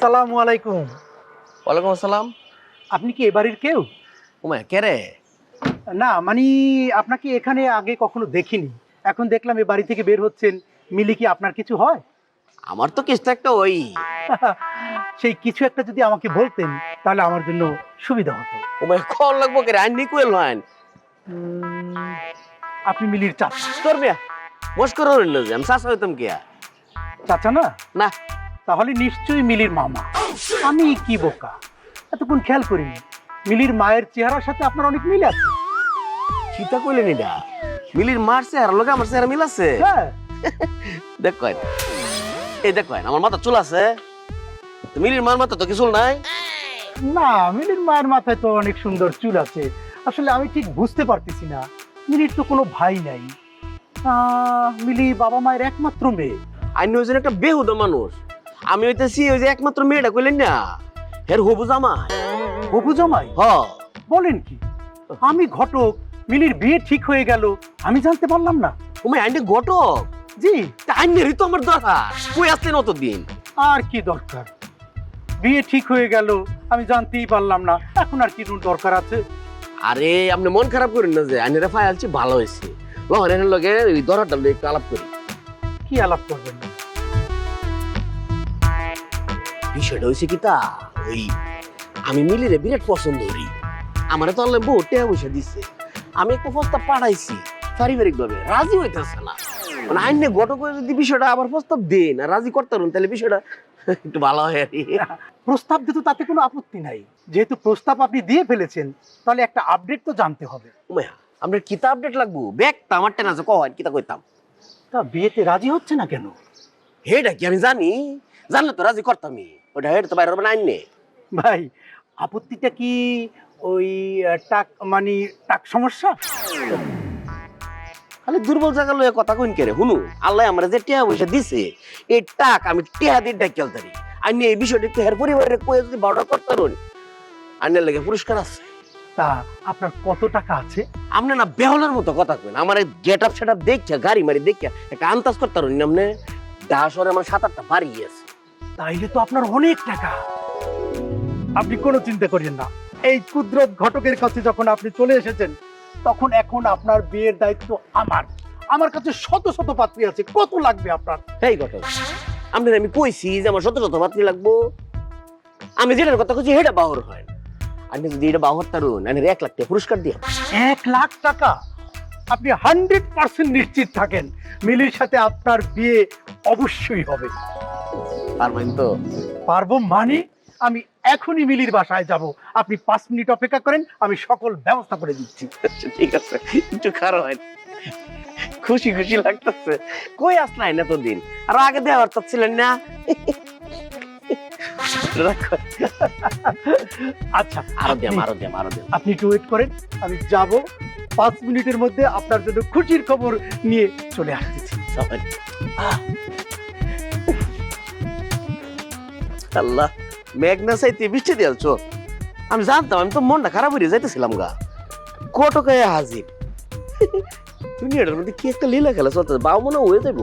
আসসালামু আলাইকুম। ওয়ালাইকুম আসসালাম। আপনি কি এ বাড়ির কেউ? ওমা কে রে? না মানে আপনাকে এখানে আগে কখনো দেখিনি। এখন দেখলাম এ বাড়ি থেকে বের হচ্ছেন। মিলি কি আপনার কিছু হয়? আমার তো কেসটা একটা ওই। সেই কিছু একটা যদি আমাকে বলতেন তাহলে আমার জন্য সুবিধা হতো। ওমা কল লাগবো কে রে? আইনি কুয়েল হয় আপনি মিলির চাচা। তোর মিয়া মস্কর হইল যে আমি শাসা হইতাম কি চাচা না? না। তাহলে নিশ্চয়ই মিলির মামা। আমি কি বোকা? এতক্ষণ খেয়াল করিনি। মিলির মায়ের চেহারার সাথে আপনার অনেক মিল আছে। সীতা কইলেন এটা। মিলির মার আর লোকে আমার চেহারা মিল আছে? হ্যাঁ। দেখ কয় এই দেখ কয় আমার মাথা চুল আছে? মিলির মার মাথা তো কি চুল নাই? না মিলির মায়ের মাথায় তো অনেক সুন্দর চুল আছে। আসলে আমি ঠিক বুঝতে পারতেছি না। মিলির তো কোনো ভাই নাই। মিলি বাবা মায়ের একমাত্র মেয়ে। আইন হয়েছেন একটা বেহুদা মানুষ। আমি হইতেছি ওই যে একমাত্র মেয়েটা কইলেন না? হের হবু জামা হবু জামাই? হ। বলেন কি? আমি ঘটক মিলির বিয়ে ঠিক হয়ে গেল আমি জানতে পারলাম না। তুমি আইনি ঘটক। জি। আইনেরই তো আমার দরকার। কই আসলেন অতদিন? আর কি দরকার? বিয়ে ঠিক হয়ে গেল আমি জানতেই পারলাম না। এখন আর কি দরকার আছে? আরে আপনি মন খারাপ করেন না যে আইনের ফাইলছি ভালো হয়েছে। লহরের লগে ওই দরটা লগে আলাপ করি। কি আলাপ করবেন? বিষয়টা হয়েছে কি তা ওই আমি মিলিরে বিরাট পছন্দ করি। আমার তো অনলাইন বহু টেয়া পয়সা দিচ্ছে আমি একটা প্রস্তাব পাঠাইছি রাজি হইতেছে না। মানে আইনে যদি বিষয়টা আবার প্রস্তাব দেন আর রাজি করতে পারেন তাহলে বিষয়টা একটু ভালো হয় আর প্রস্তাব দিতে তাতে কোনো আপত্তি নাই। যেহেতু প্রস্তাব আপনি দিয়ে ফেলেছেন তাহলে একটা আপডেট তো জানতে হবে। আপনার কিতা আপডেট লাগবো? ব্যাগটা আমার টেন আছে কয় কিতা কইতাম। তা বিয়েতে রাজি হচ্ছে না কেন? হেটা কি আমি জানি? জানলে তো রাজি করতামই ওটা হেড তো বাইরে না আইনে। ভাই আপত্তিটা কি ওই টাক মানে টাক সমস্যা? খালি দুর্বল জায়গা লয়ে কথা কইন কেরে হুনু আল্লাহ আমরা যে টিয়া পয়সা দিছে এই টাক আমি টিয়া দিয়ে ডাকিয়াল তারি এই বিষয়টা একটু হের পরিবারে কয়ে যদি বারোটা করতে পারুন আইনের লেগে পুরস্কার আছে। তা আপনার কত টাকা আছে? আপনি না বেহলার মতো কথা কইন। আমার গেট আপ সেট আপ দেখিয়া গাড়ি মারি দেখিয়া একটা আন্দাজ করতে পারুন আপনি? ডাসরে আমার সাত আটটা বাড়ি আছে। তাইলে তো আপনার অনেক টাকা। আপনি কোনো চিন্তা করেন না। এই কুদরত ঘটকের কাছে যখন আপনি চলে এসেছেন তখন এখন আপনার বিয়ের দায়িত্ব আমার। আমার কাছে শত শত পাত্রী আছে কত লাগবে আপনার? এই ঘটনা আপনার আমি কইছি যে আমার শত শত পাত্রী লাগবো। আমি যেটার কথা কইছি সেটা বাহর হয় না। আপনি যদি এটা বাহর তারুন আমি এক লাখ টাকা পুরস্কার দিয়া এক লাখ টাকা? আপনি হান্ড্রেড পার্সেন্ট নিশ্চিত থাকেন মিলির সাথে আপনার বিয়ে অবশ্যই হবে। পারবেন তো? পারব মানে আমি এখনই মিলির বাসায় যাব। আপনি পাঁচ মিনিট অপেক্ষা করেন আমি সকল ব্যবস্থা করে দিচ্ছি। আচ্ছা, ঠিক আছে একটু খারাপ হয় খুশি খুশি লাগতেছে। কই আসলাই না দিন? আর আগে দেওয়ার তো ছিলেন না। আচ্ছা আরও দেম আরও দেম আরও দেম। আপনি একটু ওয়েট করেন আমি যাব। পাঁচ মিনিটের মধ্যে আপনার জন্য খুশির খবর নিয়ে চলে আসতেছি। সবাই। আল্লাহ মেঘনা চাইতে বৃষ্টি দিয়েছ আমি জানতাম আমি তো মনটা খারাপ হয়ে যাইতেছিলাম গা কটকায় হাজির দুনিয়াটার মধ্যে কি একটা লীলা খেলা চলতেছে বাবু মনে হয় হয়ে যাব